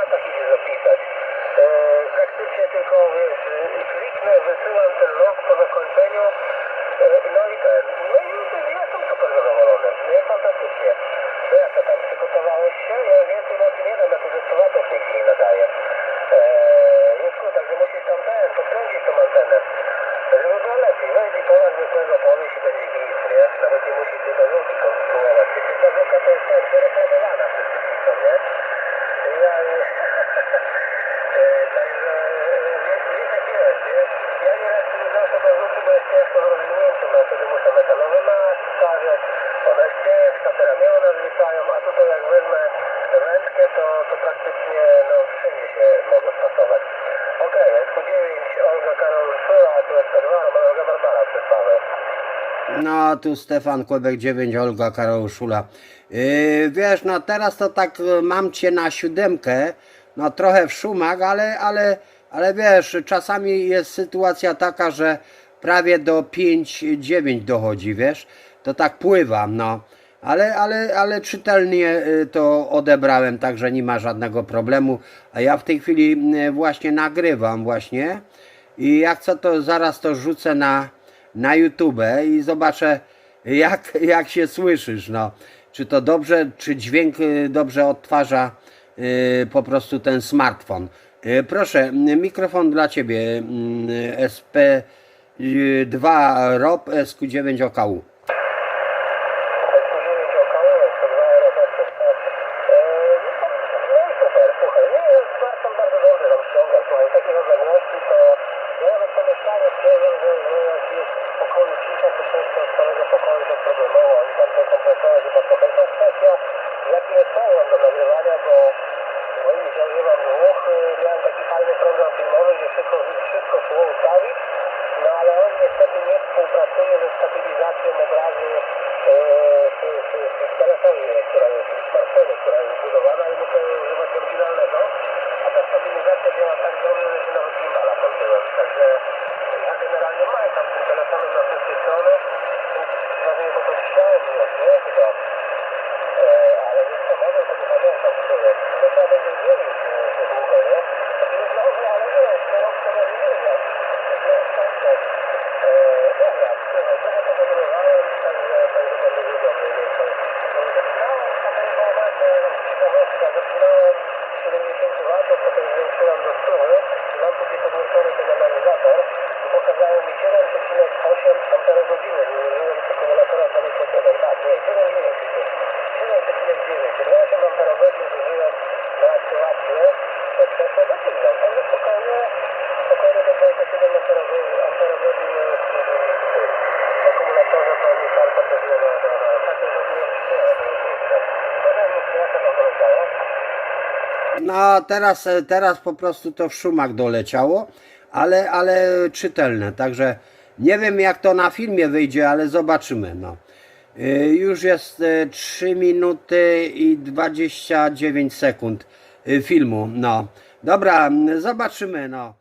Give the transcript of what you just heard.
łopatach idzie zapisać. E, praktycznie tylko, wiesz, e, kliknę, wysyłam ten log po zakończeniu, e, no i ten, no i jestem super zadowolony, nie, fantastycznie. No jak to tam, przygotowałeś się? Ja więcej raczej nie dam, ja tu zestowatą w tej chwili nadaję. Eee, Jusku, także musisz tam ten, podkręcić tą antenę. Żeby było lepiej, weź i połać zwykłego powiedz i będzie git, nie? Nawet nie musisz tej bazówki konstruować. Przecież bazówka to jest też ona jest ciężka, te ramiona zwisają, a tutaj jak wezmę wędkę, to, to praktycznie, no wszędzie się mogę spasować. Okej, SQ9, Olga Karol Szula, tu jest P2, Romanologa Barbara przez Paweł. No, tu Stefan Kłebek 9, Olga Karol Szula. Yy, wiesz, no teraz to tak y, mam cię na siódemkę, no trochę w szumach, ale, ale, ale wiesz, czasami jest sytuacja taka, że prawie do 5-9 dochodzi, wiesz, to tak pływam, no. Ale, ale, ale czytelnie y, to odebrałem, także nie ma żadnego problemu. A ja w tej chwili y, właśnie nagrywam właśnie i jak co to zaraz to rzucę na, na YouTube i zobaczę jak, jak się słyszysz, no. Czy to dobrze, czy dźwięk y, dobrze odtwarza y, po prostu ten smartfon. Y, proszę, mikrofon dla Ciebie mm, SP2 ROP SQ9 OKU. SQ9 około, SQ2 Robert przez Paweł. Eee, no i super, słuchaj, nie, smartfon bardzo dobrze nam ściąga, słuchaj, takiej odległości to ja nawet pomyślałem szczerze, że, że jak jest w pokoju cisza, to często z całego pokoju to problemowo i tam te kompresory chyba trochę. To jest kwestia, jaki jest program do nagrywania, bo bo ja używam dwóch, y, miałem taki fajny program filmowy, gdzie wszystko, wszystko szło ustawić, no ale on niestety nie współpracuje ze stabilizacją obrazu e, w, w, w telefonie, która jest, w smartfonie, która pokazało mi 7,8 amperogodziny. Nie użyłem No teraz, teraz po prostu to w szumach doleciało, ale, ale czytelne, także nie wiem jak to na filmie wyjdzie, ale zobaczymy. No. Y, Już jest y, 3 minuty i 29 sekund y, filmu. No. Dobra, zobaczymy. No.